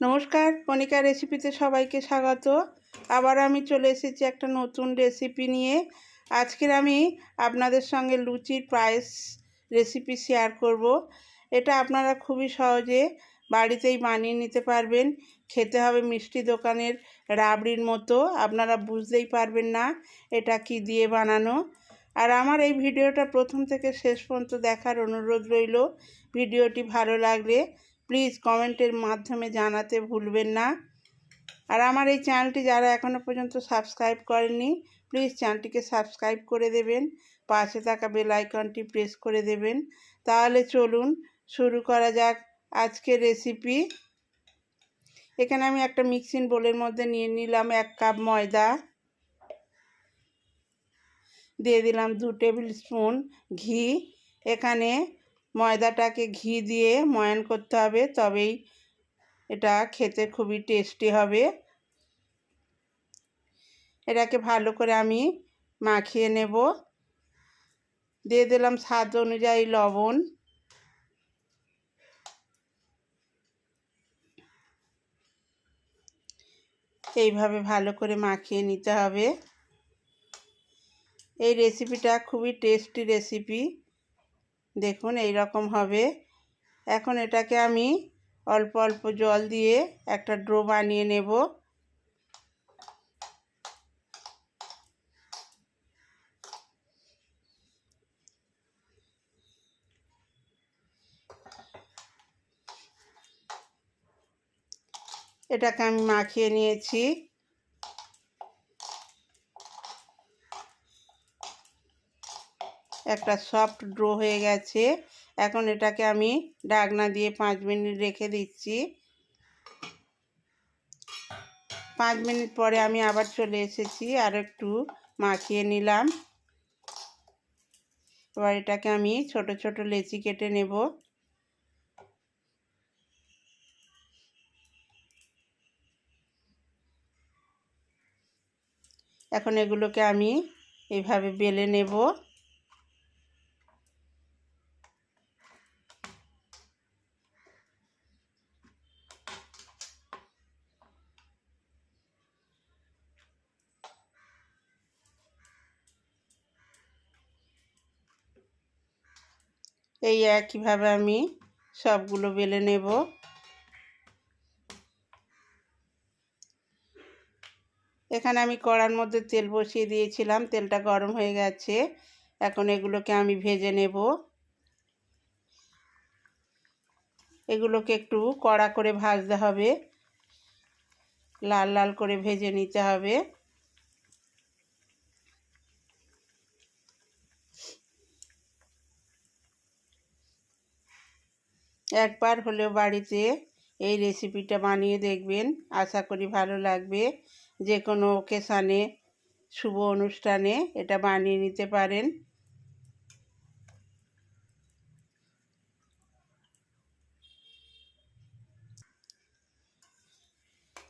নমস্কার কণিকা রেসিপিতে সবাইকে স্বাগত। আবার আমি চলে এসেছি একটা নতুন রেসিপি নিয়ে। আজকের আমি আপনাদের সঙ্গে লুচির পায়েস রেসিপি শেয়ার করব। এটা আপনারা খুবই সহজে বাড়িতেই বানিয়ে নিতে পারবেন। খেতে হবে মিষ্টি দোকানের রাবড়ির মতো। আপনারা বুঝতেই পারবেন না এটা কি দিয়ে বানানো। আর আমার এই ভিডিওটা প্রথম থেকে শেষ পর্যন্ত দেখার অনুরোধ রইল। ভিডিওটি ভালো লাগলে প্লিজ কমেন্টের মাধ্যমে জানাতে ভুলবেন না। আর আমার এই চ্যানেলটি যারা এখনও পর্যন্ত সাবস্ক্রাইব করেননি প্লিজ চ্যানেলটিকে সাবস্ক্রাইব করে দেবেন। পাশে থাকা বেল আইকনটি প্রেস করে দেবেন। তাহলে চলুন শুরু করা যাক আজকের রেসিপি এখানে আমি একটা মিক্সিং বোলের মধ্যে নিয়ে নিলাম এক কাপ ময়দা। দিয়ে দিলাম দু টেবিল স্পুন ঘি। এখানে ময়দাটাকে ঘি দিয়ে ময়ান করতে হবে, তবেই এটা খেতে খুবই টেস্টি হবে। এটাকে ভালো করে আমি মাখিয়ে নেব। দিয়ে দিলাম স্বাদ অনুযায়ী লবণ। এইভাবে ভালো করে মাখিয়ে নিতে হবে। এই রেসিপিটা খুবই টেস্টি রেসিপি দেখুন এই রকম হবে। এখন এটাকে আমি অল্প অল্প জল দিয়ে একটা ড্রো বানিয়ে নেব। এটাকে আমি মাখিয়ে নিয়েছি। একটা সফট ড্রো হয়ে গেছে। এখন এটাকে আমি ডাকনা দিয়ে পাঁচ মিনিট রেখে দিচ্ছি। পাঁচ মিনিট পরে আমি আবার চলে এসেছি, আর একটু মাখিয়ে নিলাম। এবার এটাকে আমি ছোট ছোট লেচি কেটে নেব। এখন এগুলোকে আমি এইভাবে বেলে নেব। এই একইভাবে আমি সবগুলো বেলে নেব। এখানে আমি কড়ার মধ্যে তেল বসিয়ে দিয়েছিলাম, তেলটা গরম হয়ে গেছে। এখন এগুলোকে আমি ভেজে নেব। এগুলোকে একটু কড়া করে ভাজতে হবে। লাল লাল করে ভেজে নিতে হবে। একবার হলেও বাড়িতে এই রেসিপিটা বানিয়ে দেখবেন। আশা করি ভালো লাগবে। যে কোনো ওকেশানে শুভ অনুষ্ঠানে এটা বানিয়ে নিতে পারেন।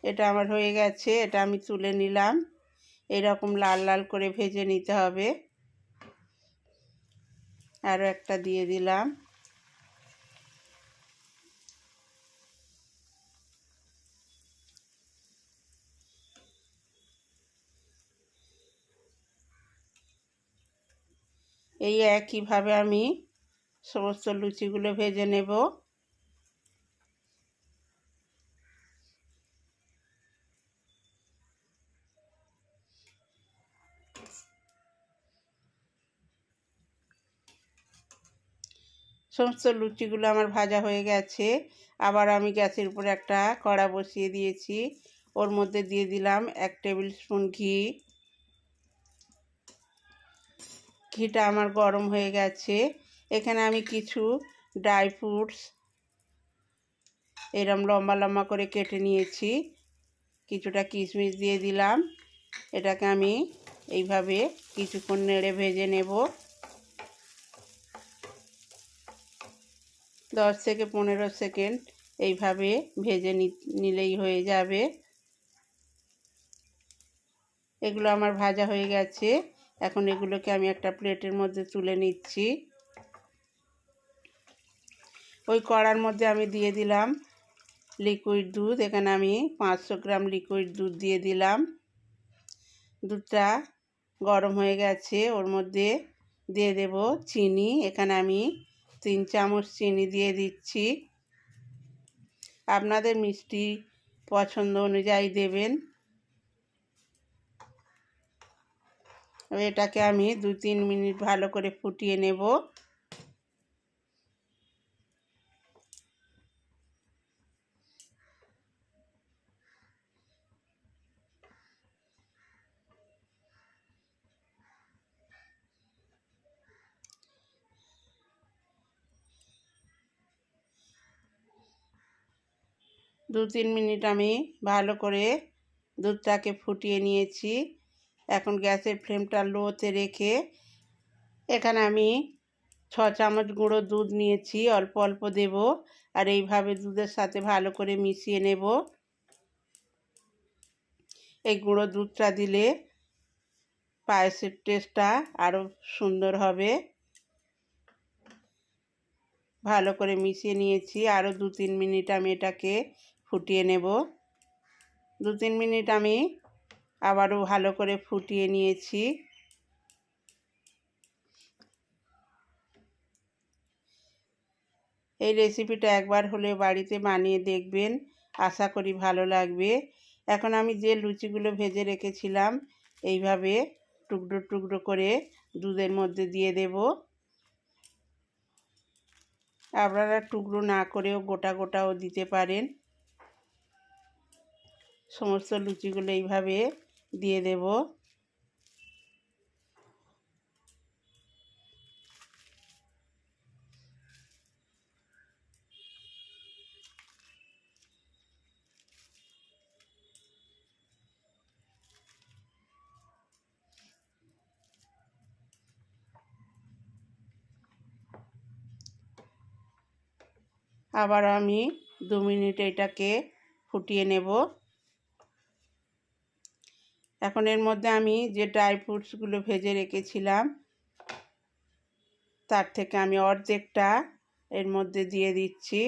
এটা আমার হয়ে গেছে, এটা আমি তুলে নিলাম। এরকম লাল লাল করে ভেজে নিতে হবে। আরও একটা দিয়ে দিলাম। এই একইভাবে আমি সমস্ত লুচিগুলো ভেজে নেব। সমস্ত লুচিগুলো আমার ভাজা হয়ে গেছে। আবার আমি গ্যাসের উপরে একটা কড়া বসিয়ে দিয়েছি। ওর মধ্যে দিয়ে দিলাম এক টেবিল স্পুন ঘি। ঘিটা আমার গরম হয়ে গেছে। এখানে আমি কিছু ড্রাই ফ্রুটস এরম লম্বা লম্বা করে কেটে নিয়েছি। কিছুটা কিশমিশ দিয়ে দিলাম। এটাকে আমি এইভাবে কিছুক্ষণ নেড়ে ভেজে নেব। দশ থেকে পনেরো সেকেন্ড এইভাবে ভেজে নিলেই হয়ে যাবে। এগুলো আমার ভাজা হয়ে গেছে। এখন এগুলোকে আমি একটা প্লেটের মধ্যে তুলে নিচ্ছি। ওই কড়ার মধ্যে আমি দিয়ে দিলাম লিকুইড দুধ। এখানে আমি পাঁচশো গ্রাম লিকুইড দুধ দিয়ে দিলাম। দুধটা গরম হয়ে গেছে, ওর মধ্যে দিয়ে দেব চিনি। এখানে আমি তিন চামচ চিনি দিয়ে দিচ্ছি। আপনাদের মিষ্টি পছন্দ অনুযায়ী দেবেন। এটাকে আমি দু তিন মিনিট ভালো করে ফুটিয়ে নেব। দু তিন মিনিট আমি ভালো করে দুধটাকে ফুটিয়ে নিয়েছি। এখন গ্যাসের ফ্লেমটা লোতে রেখে এখানে আমি ছ চামচ গুঁড়ো দুধ নিয়েছি, অল্প অল্প দেব আর এইভাবে দুধের সাথে ভালো করে মিশিয়ে নেব। এই গুঁড়ো দুধটা দিলে পায়েসের টেস্টটা আরও সুন্দর হবে। ভালো করে মিশিয়ে নিয়েছি, আরও দু তিন মিনিট আমি এটাকে ফুটিয়ে নেব। দু তিন মিনিট আমি আবারও ভালো করে ফুটিয়ে নিয়েছি। এই রেসিপিটা একবার হলে বাড়িতে বানিয়ে দেখবেন, আশা করি ভালো লাগবে। এখন আমি যে লুচিগুলো ভেজে রেখেছিলাম, এইভাবে টুকরো টুকরো করে দুধের মধ্যে দিয়ে দেব। আপনারা টুকরো না করেও গোটা গোটাও দিতে পারেন। সমস্ত লুচিগুলো এইভাবে দিয়ে দেব। আবার আমি দু মিনিট এটাকে ফুটিয়ে নেব। এখন এর মধ্যে আমি যে ড্রাই ফ্রুটসগুলো ভেজে রেখেছিলাম, তার থেকে আমি অর্ধেকটা এর মধ্যে দিয়ে দিচ্ছি।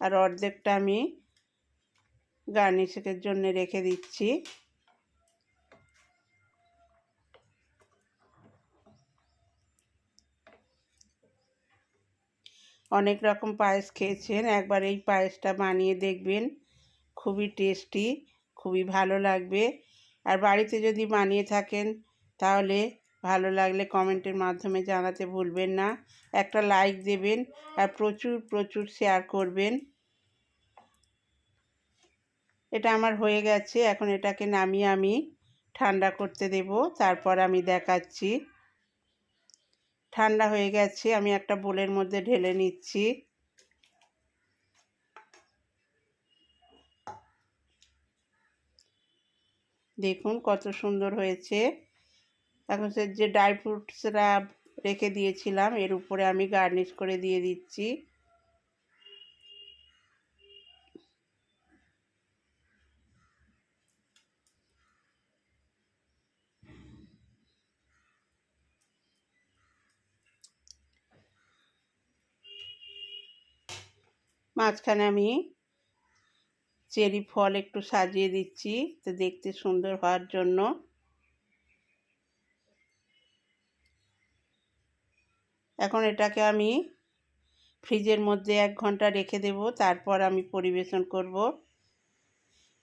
আর অর্ধেকটা আমি গার্নিশের জন্য রেখে দিচ্ছি। অনেক রকম পায়েস খেয়েছেন, একবার এই পায়েসটা বানিয়ে দেখবেন। খুবই টেস্টি খুবই ভালো লাগবে। আর বাড়িতে যদি বানিয়ে থাকেন, তাহলে ভালো লাগলে কমেন্টের মাধ্যমে জানাতে ভুলবেন না। একটা লাইক দেবেন আর প্রচুর প্রচুর শেয়ার করবেন। এটা আমার হয়ে গেছে, এখন এটাকে নামিয়ে আমি ঠান্ডা করতে দেব। তারপর আমি দেখাচ্ছি। ঠান্ডা হয়ে গেছে, আমি একটা বোলের মধ্যে ঢেলে নিচ্ছি। দেখুন কত সুন্দর হয়েছে। এখন সে যে ড্রাই ফ্রুটসরা রেখে দিয়েছিলাম, এর উপরে আমি গার্নিশ করে দিয়ে দিচ্ছি। মাঝখানে আমি চেরি ফল একটু সাজিয়ে দিচ্ছি, তো দেখতে সুন্দর হওয়ার জন্য। এখন এটাকে আমি ফ্রিজের মধ্যে এক ঘণ্টা রেখে দেব, তারপর আমি পরিবেশন করব।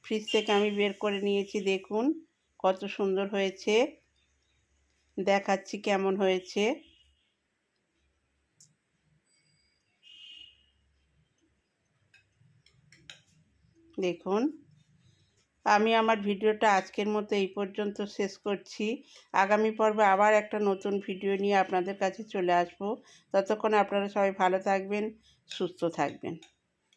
ফ্রিজ থেকে আমি বের করে নিয়েছি, দেখুন কত সুন্দর হয়েছে। দেখাচ্ছি কেমন হয়েছে। দেখুন। আমি আমার ভিডিওটা আজকের মতো এই পর্যন্ত শেষ করছি। আগামী পর্বে আবার একটা নতুন ভিডিও নিয়ে আপনাদের কাছে চলে আসব। ততক্ষণ আপনারা সবাই ভালো থাকবেন, সুস্থ থাকবেন।